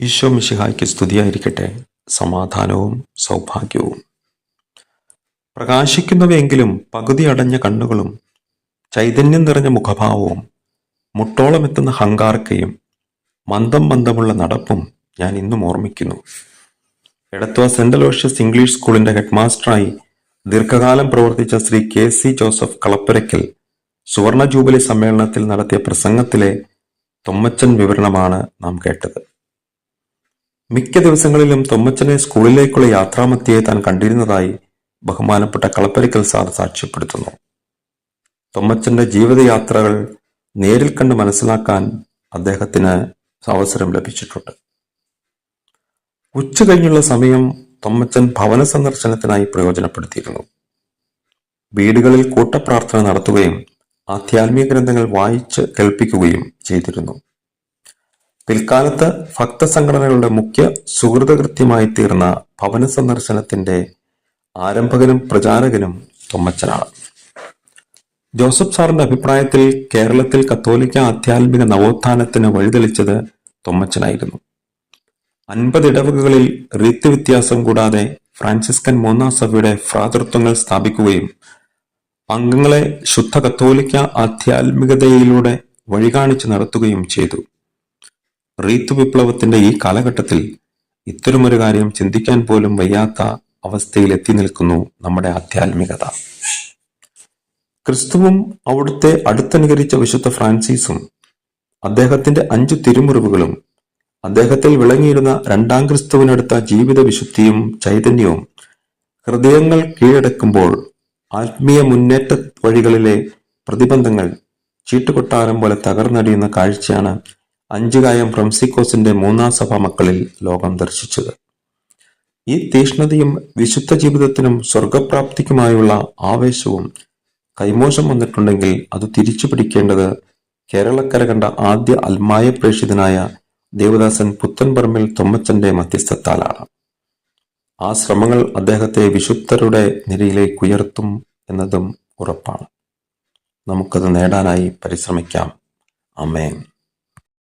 ഈശോ മിശിഹായ്ക്ക് സ്തുതിയായിരിക്കട്ടെ. സമാധാനവും സൗഭാഗ്യവും. പ്രകാശിക്കുന്നവയെങ്കിലും പകുതി അടഞ്ഞ കണ്ണുകളും ചൈതന്യം നിറഞ്ഞ മുഖഭാവവും മുട്ടോളമെത്തുന്ന ഹങ്കാർക്കയും മന്ദം മന്ദമുള്ള നടപ്പും ഞാൻ ഇന്നും ഓർമ്മിക്കുന്നു. എടത്വ സെൻട്രൽ അലോഷ്യസ് ഇംഗ്ലീഷ് സ്കൂളിന്റെ ഹെഡ്മാസ്റ്ററായി ദീർഘകാലം പ്രവർത്തിച്ച Shri K C Joseph Kalappurakkal സുവർണ ജൂബിലി സമ്മേളനത്തിൽ നടത്തിയ പ്രസംഗത്തിലെ തൊമ്മച്ചൻ വിവരണമാണ് നാം കേട്ടത്. മിക്ക ദിവസങ്ങളിലും തൊമ്മച്ചനെ സ്കൂളിലേക്കുള്ള യാത്രാമത്തിയെ താൻ കണ്ടിരുന്നതായി ബഹുമാനപ്പെട്ട കളപ്പരിക്കൽ സാർ സാക്ഷ്യപ്പെടുത്തുന്നു. തൊമ്മച്ചന്റെ ജീവിതയാത്രകൾ നേരിൽ കണ്ട് മനസ്സിലാക്കാൻ അദ്ദേഹത്തിന് അവസരം ലഭിച്ചിട്ടുണ്ട്. ഉച്ച കഴിഞ്ഞുള്ള സമയം തൊമ്മച്ചൻ ഭവന സന്ദർശനത്തിനായി പ്രയോജനപ്പെടുത്തിയിരുന്നു. വീടുകളിൽ കൂട്ടപ്രാർത്ഥന നടത്തുകയും ആധ്യാത്മിക ഗ്രന്ഥങ്ങൾ വായിച്ച് കേൾപ്പിക്കുകയും ചെയ്തിരുന്നു. പിൽക്കാലത്ത് ഭക്തസംഘടനകളുടെ മുഖ്യ സുഹൃതകൃത്യമായി തീർന്ന ഭവന സന്ദർശനത്തിന്റെ ആരംഭകനും പ്രചാരകനും തൊമ്മച്ചനാണ്. ജോസഫ് സാറിന്റെ അഭിപ്രായത്തിൽ കേരളത്തിൽ കത്തോലിക്ക ആധ്യാത്മിക നവോത്ഥാനത്തിന് വഴിതെളിച്ചത് തൊമ്മച്ചനായിരുന്നു. അൻപത് ഇടവകകളിൽ റീത്ത് വ്യത്യാസം കൂടാതെ ഫ്രാൻസിസ്കൻ മൂന്നാം സഭയുടെ ഭ്രാതൃത്വങ്ങൾ സ്ഥാപിക്കുകയും അംഗങ്ങളെ ശുദ്ധ കത്തോലിക്ക ആധ്യാത്മികതയിലൂടെ വഴികാണിച്ചു നടത്തുകയും ചെയ്തു. റീത്ത് വിപ്ലവത്തിന്റെ ഈ കാലഘട്ടത്തിൽ ഇത്തരമൊരു കാര്യം ചിന്തിക്കാൻ പോലും വയ്യാത്ത അവസ്ഥയിൽ എത്തി നിൽക്കുന്നു നമ്മുടെ ആധ്യാത്മികത. ക്രിസ്തുവും അവിടുത്തെ അടുത്തനുകരിച്ച വിശുദ്ധ ഫ്രാൻസിസും അദ്ദേഹത്തിന്റെ അഞ്ചു തിരുമുറിവുകളും അദ്ദേഹത്തിൽ വിളങ്ങിയിരുന്ന രണ്ടാം ക്രിസ്തുവിനടുത്ത ജീവിത വിശുദ്ധിയും ചൈതന്യവും ഹൃദയങ്ങൾ കീഴടക്കുമ്പോൾ ആത്മീയ മുന്നേറ്റ വഴികളിലെ പ്രതിബന്ധങ്ങൾ ചീട്ടുകൊട്ടാരം പോലെ തകർന്നടിയുന്ന കാഴ്ചയാണ് അഞ്ചുകായം ഫ്രംസിക്കോസിന്റെ മൂന്നാം സഭ മക്കളിൽ ലോകം ദർശിച്ചത്. ഈ തീഷ്ണതയും വിശുദ്ധ ജീവിതത്തിനും സ്വർഗപ്രാപ്തിക്കുമായുള്ള ആവേശവും കൈമോശം വന്നിട്ടുണ്ടെങ്കിൽ അത് തിരിച്ചു പിടിക്കേണ്ടത് കേരളക്കര കണ്ട ആദ്യ അൽമായ പ്രേക്ഷിതനായ ദേവദാസൻ പുത്തൻപറമ്പിൽ തൊമ്മച്ചന്റെ മധ്യസ്ഥത്താലാണ്. ആ ശ്രമങ്ങൾ അദ്ദേഹത്തെ വിശുദ്ധരുടെ നിരയിലേക്ക് ഉയർത്തും എന്നതും ഉറപ്പാണ്. നമുക്കത് നേടാനായി പരിശ്രമിക്കാം. അമേൻ